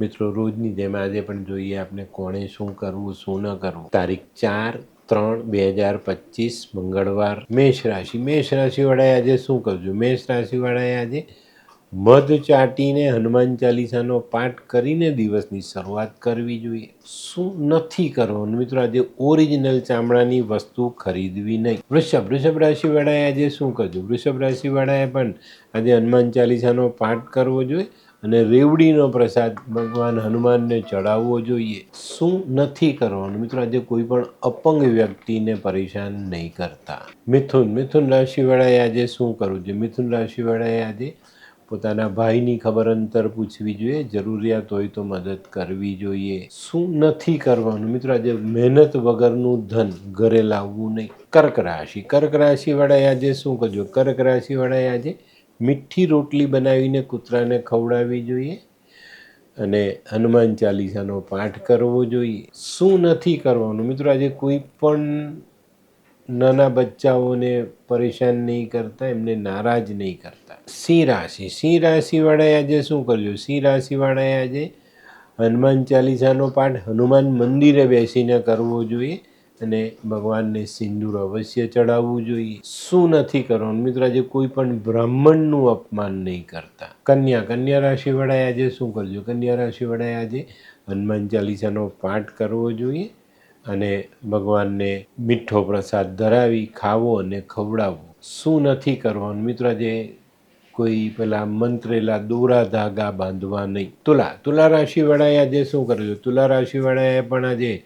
મિત્રો, રોજની જેમ આજે પણ જોઈએ આપણે કોણે શું કરવું, શું ન કરવું. તારીખ ચાર ત્રણ બે હજાર પચીસ, મંગળવાર, મેષ રાશિ. મેષ રાશિવાળાએ આજે શું કરજો? મેષ રાશિવાળાએ આજે મધ ચાટીને હનુમાન ચાલીસાનો પાઠ કરીને દિવસની શરૂઆત કરવી જોઈએ. શું નથી કરવાનું? મિત્રો, આજે ઓરિજિનલ ચામડાની વસ્તુ ખરીદવી નહીં. વૃષભ. વૃષભ રાશિવાળાએ આજે શું કરજો? વૃષભ રાશિવાળાએ પણ આજે હનુમાન ચાલીસાનો પાઠ કરવો જોઈએ. અને રેવડીનો પ્રસાદ ભગવાન હનુમાનને ચડાવવો જોઈએ. શું નથી કરવાનું? મિત્રો, આજે કોઈ પણ અપંગ વ્યક્તિને પરેશાન નહીં કરતા. મિથુન મિથુન રાશિવાળાએ આજે શું કરવું જોઈએ? મિથુન રાશિવાળાએ આજે પોતાના ભાઈની ખબર અંતર પૂછવી જોઈએ, જરૂરિયાત હોય તો મદદ કરવી જોઈએ. શું નથી કરવાનું? મિત્રો, આજે મહેનત વગરનું ધન ઘરે લાવવું નહીં. કર્ક રાશિ, કર્ક રાશિવાળાએ આજે શું કરજો કર્ક રાશિવાળાએ આજે મીઠી રોટલી બનાવીને કૂતરાને ખવડાવવી જોઈએ અને હનુમાન ચાલીસાનો પાઠ કરવો જોઈએ. શું નથી કરવાનું? મિત્રો, આજે કોઈ પણ નાના બચ્ચાઓને પરેશાન નહીં કરતા, એમને નારાજ નહીં કરતા. સિંહ રાશિ. સિંહ રાશિવાળાએ આજે શું કરજો સિંહ રાશિવાળાએ આજે હનુમાન ચાલીસાનો પાઠ, હનુમાન મંદિરે બેસીને કરવો જોઈએ. અને ભગવાનને સિંદૂર અવશ્ય ચડાવવું જોઈએ. શું નથી કરવાનું? મિત્ર, આજે કોઈ પણ બ્રાહ્મણનું અપમાન નહીં કરતા. કન્યા કન્યા રાશિવાળાએ આજે શું કરજો? કન્યા રાશિવાળાએ આજે હનુમાન ચાલીસાનો પાઠ કરવો જોઈએ અને ભગવાનને મીઠો પ્રસાદ ધરાવી ખાવો અને ખવડાવવો. શું નથી કરવાનું? મિત્ર, આજે કોઈ પેલા મંત્રેલા દોરા ધાગા બાંધવા નહીં. તુલા તુલા રાશિવાળાએ આજે શું કરજો તુલા રાશિવાળાએ પણ આજે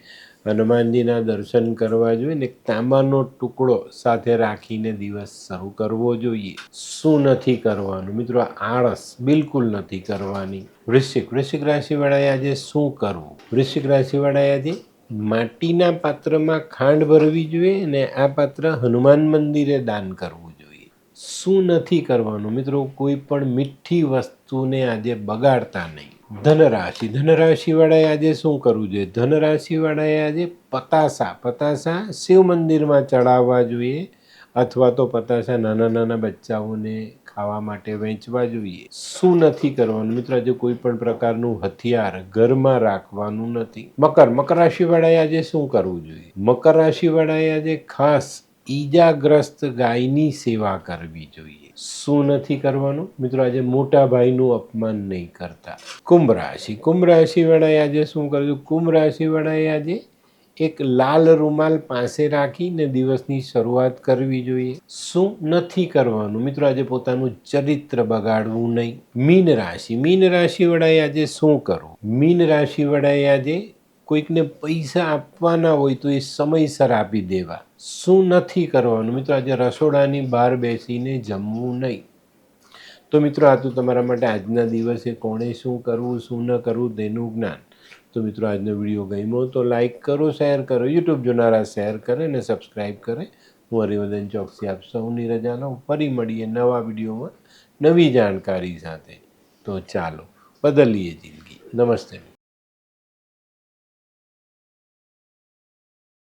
હનુમાનજીના દર્શન કરવા જોઈએ ને તાંબાનો ટુકડો સાથે રાખીને દિવસ શરૂ કરવો જોઈએ. શું નથી કરવાનું? મિત્રો આળસ બિલકુલ નથી કરવાની. વૃશ્ચિક વૃશ્ચિક રાશિવાળાએ આજે શું કરવું? વૃશ્ચિક રાશિવાળાએ આજે માટીના પાત્રમાં ખાંડ ભરવી જોઈએ અને આ પાત્ર હનુમાન મંદિરે દાન કરવું જોઈએ. શું નથી કરવાનું? મિત્રો, કોઈ પણ મીઠી વસ્તુને આજે બગાડતા નહીં. ધનરાશિ. ધનરાશિવાળાએ આજે શું કરવું જોઈએ? ધનરાશિવાળાએ આજે પતાસા. પતાસા શિવ મંદિરમાં ચડાવવા જોઈએ અથવા તો પતાસા નાના નાના બચ્ચાઓને ખાવા માટે વેચવા જોઈએ. શું નથી કરવાનું? મિત્રો, આજે કોઈ પણ પ્રકારનું હથિયાર ઘરમાં રાખવાનું નથી. મકર. મકર રાશિવાળાએ આજે શું કરવું જોઈએ? મકર રાશિવાળાએ આજે ખાસ ઈજાગ્રસ્ત ગાયની સેવા કરવી જોઈએ. શું નથી કરવાનું? મિત્રો, આજે મોટા ભાઈનું અપમાન નહીં કરતા. કુંભ રાશિ. કુંભ રાશિવાળાએ આજે શું કરવું કુંભ રાશિવાળાએ આજે એક લાલ રૂમાલ પાસે રાખીને દિવસની શરૂઆત કરવી જોઈએ. શું નથી કરવાનું? મિત્રો, આજે પોતાનું ચરિત્ર બગાડવું નહીં. મીન રાશિ. મીન રાશિવાળાએ આજે શું કરવું? મીન રાશિવાળાએ આજે કોઈકને પૈસા આપવાના હોય તો એ સમયસર આપી દેવા. શું નથી કરવાનું? મિત્રો, આજે રસોડાની બહાર બેસીને જમવું નહીં. તો મિત્રો, આ તો તમારા માટે આજના દિવસે કોણે શું કરવું, શું ન કરવું તેનું જ્ઞાન. તો મિત્રો, આજનો વીડિયો ગમ્યો તો લાઇક કરો, શેર કરો, યુટ્યુબ જોનારા શેર કરે અને સબસ્ક્રાઈબ કરે. હું હરિવર્ધન ચોકસી આપ સૌની રજા લઉં ફરી મળીએ નવા વિડીયોમાં નવી જાણકારી સાથે. તો ચાલો, બદલીએ જિંદગી. નમસ્તે